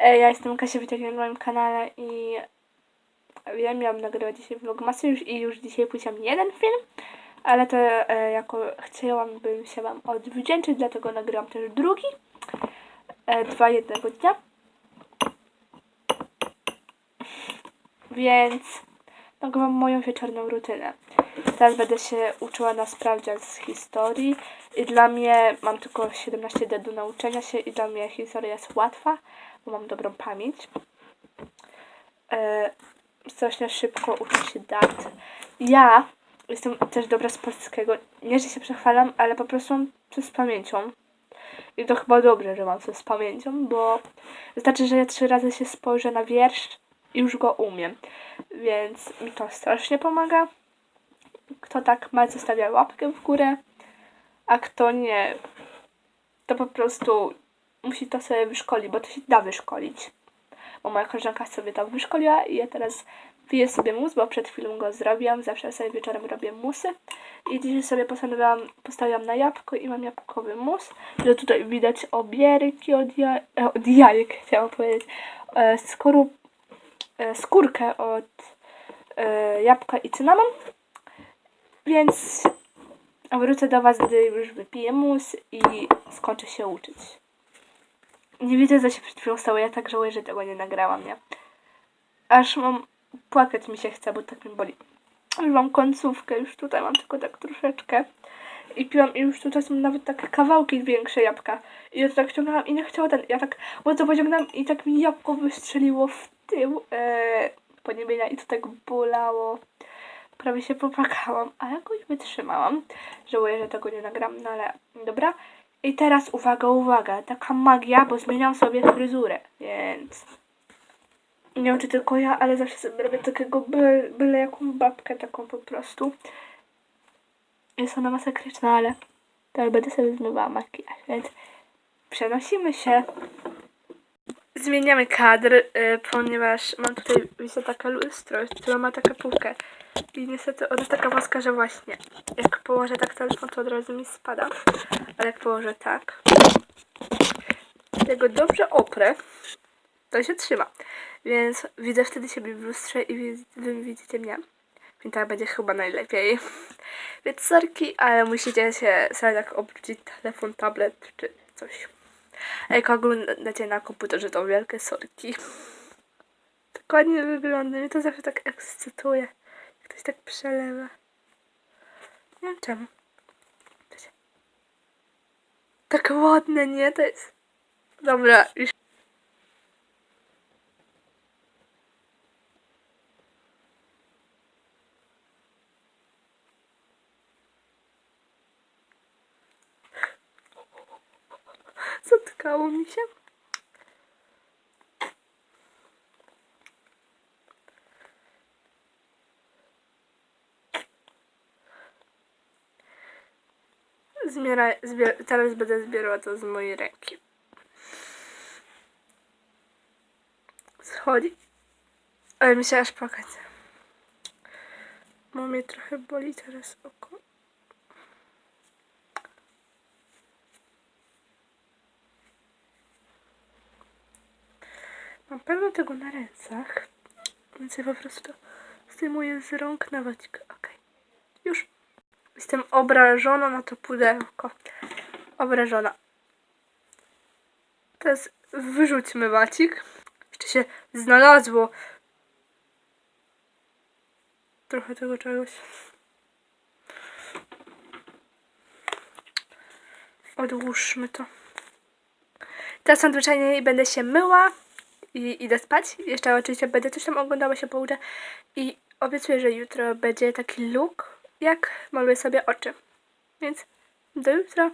E, Ja jestem Kasia, witajcie na moim kanale i ja miałam nagrywać dzisiaj vlogmasy już i już dzisiaj puściłam jeden film, ale to e, jako chciałabym się wam odwdzięczyć, dlatego nagrałam też drugi, e, dwa jednego dnia. Więc nagrywam moją wieczorną rutynę. Teraz będę się uczyła na sprawdzian z historii i dla mnie mam tylko 17 d do nauczenia się i dla mnie historia jest łatwa, bo mam dobrą pamięć. E, strasznie szybko uczę się dat. Ja jestem też dobra z polskiego. Nie, że się przechwalam, ale po prostu mam coś z pamięcią. I to chyba dobrze, że mam coś z pamięcią, bo wystarczy, że ja trzy razy się spojrzę na wiersz i już go umiem. Więc mi to strasznie pomaga. Kto tak ma, zostawia łapkę w górę, a kto nie, to po prostu musi to sobie wyszkolić, bo to się da wyszkolić. Bo moja koleżanka sobie to wyszkoliła i ja teraz piję sobie mus, bo przed chwilą go zrobiłam. Zawsze sobie wieczorem robię musy. I dzisiaj sobie postanowiłam, postawiłam na jabłko i mam jabłkowy mus. Że tutaj widać obierki od, ja, e, od jajek, chciałam powiedzieć. E, e, skórkę od e, jabłka i cynamon. Więc wrócę do Was, gdy już wypiję mus i skończę się uczyć. Nie widzę, co się przed chwilą stało. Ja tak żałuję, że tego nie nagrałam, nie? Aż mam... Płakać mi się chce, bo tak mnie boli. Już mam końcówkę, już tutaj mam tylko tak troszeczkę. I piłam i już tutaj są nawet takie kawałki większe jabłka. I ja to tak ciągnęłam i nie chciała ten... Ja tak mocno pociągnęłam i tak mi jabłko wystrzeliło w tył e, podniebienia i to tak bolało. Prawie się popłakałam, ale jakoś wytrzymałam. Żałuję, że tego nie nagram, no ale dobra. I teraz uwaga, uwaga, taka magia, bo zmieniam sobie fryzurę, więc nie wiem czy tylko ja, ale zawsze sobie robię takiego byle, byle jaką babkę taką po prostu. Jest ona masakryczna, ale teraz będę sobie zmywała makijaż, więc przenosimy się. Zmieniamy kadr, y, ponieważ mam tutaj, widzę takie lustro, które ma taką półkę. I niestety ona taka wąska, że właśnie jak położę tak telefon, to od razu mi spada. Ale jak położę tak, tego dobrze oprę, to się trzyma. Więc widzę wtedy siebie w lustrze i wy widzicie mnie. Więc tak będzie chyba najlepiej. Więc sorki, ale musicie się sobie tak obrócić telefon, tablet czy coś. A jak oglądacie na komputerze, to wielkie sorki. Tak ładnie wygląda. Mnie to zawsze tak ekscytuje. Ktoś tak przelewa. Nie wiem czemu. Wiecie. Tak ładne, nie? To jest... Dobra, już. Zatkało mi się. Zmiera, zbier, teraz będę zbierała to z mojej ręki. Schodzi. Ale mi się aż płakać. Bo mnie trochę boli teraz oko. Mam pełno tego na rękach, więc ja po prostu zdejmuję z rąk na wodźkę. Okej. Już. Jestem obrażona na to pudełko. Obrażona. Teraz wyrzućmy wacik. Jeszcze się znalazło trochę tego czegoś. Odłóżmy to. Teraz zwyczajnie będę się myła i idę spać. Jeszcze oczywiście będę coś tam oglądała, się pouczę. I obiecuję, że jutro będzie taki look, jak maluję sobie oczy. Więc do jutra.